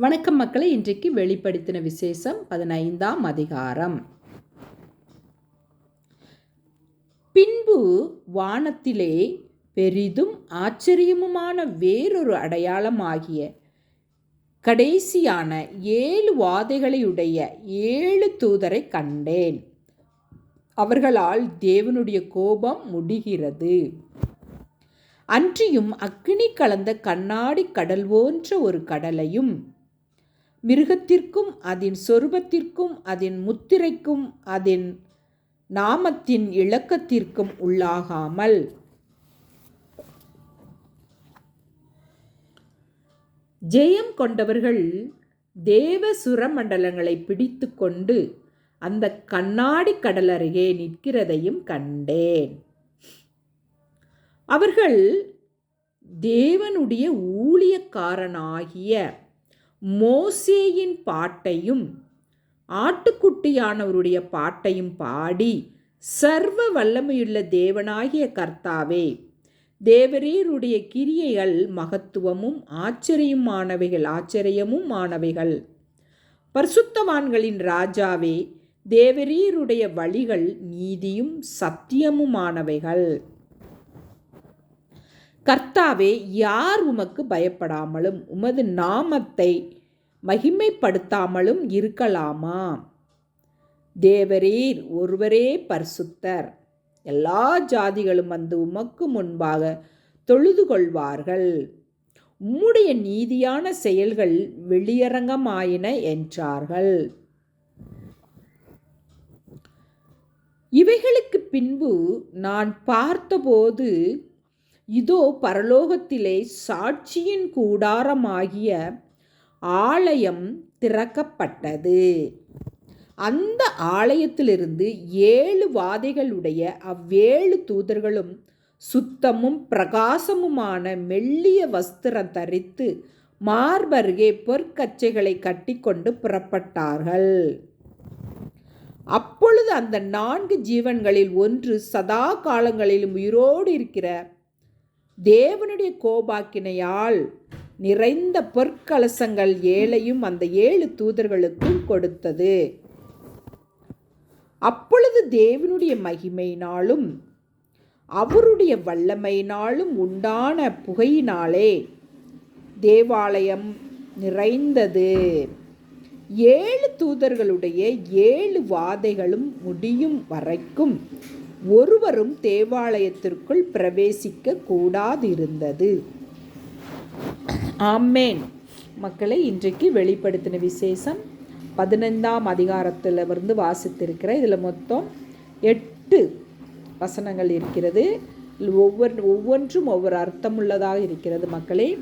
வணக்கம் மக்களை இன்றைக்கு வெளிப்படுத்தின விசேஷம் பதினைந்தாம் அதிகாரம். பின்பு வானத்திலே பெரிதும் ஆச்சரியமுமான வேறொரு அடையாளமாகிய கடைசியான ஏழு வாதைகளையுடைய ஏழு தூதரை கண்டேன். அவர்களால் தேவனுடைய கோபம் முடிகிறது. அன்றியும் அக்னி கலந்த கண்ணாடி கடல் போன்ற ஒரு கடலையும் மிருகத்திற்கும் அதன் சொருபத்திற்கும் அதன் முத்திரைக்கும் அதன் நாமத்தின் இலக்கத்திற்கும் உள்ளாகாமல் ஜெயம் கொண்டவர்கள் தேவ சுரமண்டலங்களை பிடித்து கொண்டு அந்த கண்ணாடி கடல் அருகே நிற்கிறதையும் கண்டேன். அவர்கள் தேவனுடைய ஊழியக்காரனாகிய மோசேயின் பாட்டையும் ஆட்டுக்குட்டியானவருடைய பாட்டையும் பாடி சர்வ வல்லமையுள்ள தேவனாகிய கர்த்தாவே தேவரீருடைய கிரியைகள் மகத்துவமும் ஆச்சரியமானவைகள் ஆச்சரியமும் ஆனவைகள். பரிசுத்தவான்களின் ராஜாவே தேவரீருடைய வழிகள் நீதியும் சத்தியமுமானவைகள் கர்த்தாவே யார் உமக்கு பயப்படாமலும் உமது நாமத்தை மகிமைப்படுத்தாமலும் இருக்கலாமா? தேவரீர் ஒருவரே பரிசுத்தர். எல்லா ஜாதிகளும் வந்து உமக்கு முன்பாக தொழுது கொள்வார்கள். உம்முடைய நீதியான செயல்கள் வெளியரங்கமாயின என்றார்கள். இவைகளுக்கு பின்பு நான் பார்த்தபோது இதோ பரலோகத்திலே சாட்சியின் கூடாரமாகிய ஆலயம் திறக்கப்பட்டது. அந்த ஆலயத்திலிருந்து ஏழு வாதைகளுடைய அவ்வேழு தூதர்களும் சுத்தமும் பிரகாசமுமான மெல்லிய வஸ்திரம் தரித்து மார்பருகே பொற்கச்சைகளை கட்டிக்கொண்டு புறப்பட்டார்கள். அப்பொழுது அந்த நான்கு ஜீவன்களில் ஒன்று சதா காலங்களிலும் உயிரோடு இருக்கிற தேவனுடைய கோபாக்கினையால் நிறைந்த பொற்கலசங்கள் ஏழையும் அந்த ஏழு தூதர்களுக்கும் கொடுத்தது. அப்பொழுது தேவனுடைய மகிமையினாலும் அவருடைய வல்லமையினாலும் உண்டான புகையினாலே தேவாலயம் நிறைந்தது. ஏழு தூதர்களுடைய ஏழு வாதைகளும் முடியும் வரைக்கும் ஒருவரும் தேவாலயத்திற்குள் பிரவேசிக்க கூடாதிருந்தது ஆமேன். மக்களை இன்றைக்கு வெளிப்படுத்தின விசேஷம் பதினைந்தாம் அதிகாரத்தில் இருந்து வாசித்திருக்கிற இதில் மொத்தம் எட்டு வசனங்கள் இருக்கிறது. ஒவ்வொரு ஒவ்வொன்றும் ஒவ்வொரு அர்த்தமுள்ளதாக இருக்கிறது மக்களே.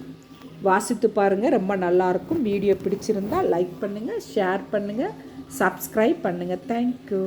வாசித்து பாருங்கள் ரொம்ப நல்லாயிருக்கும். வீடியோ பிடிச்சிருந்தால் லைக் பண்ணுங்கள் ஷேர் பண்ணுங்கள் சப்ஸ்கிரைப் பண்ணுங்கள் தேங்க்யூ.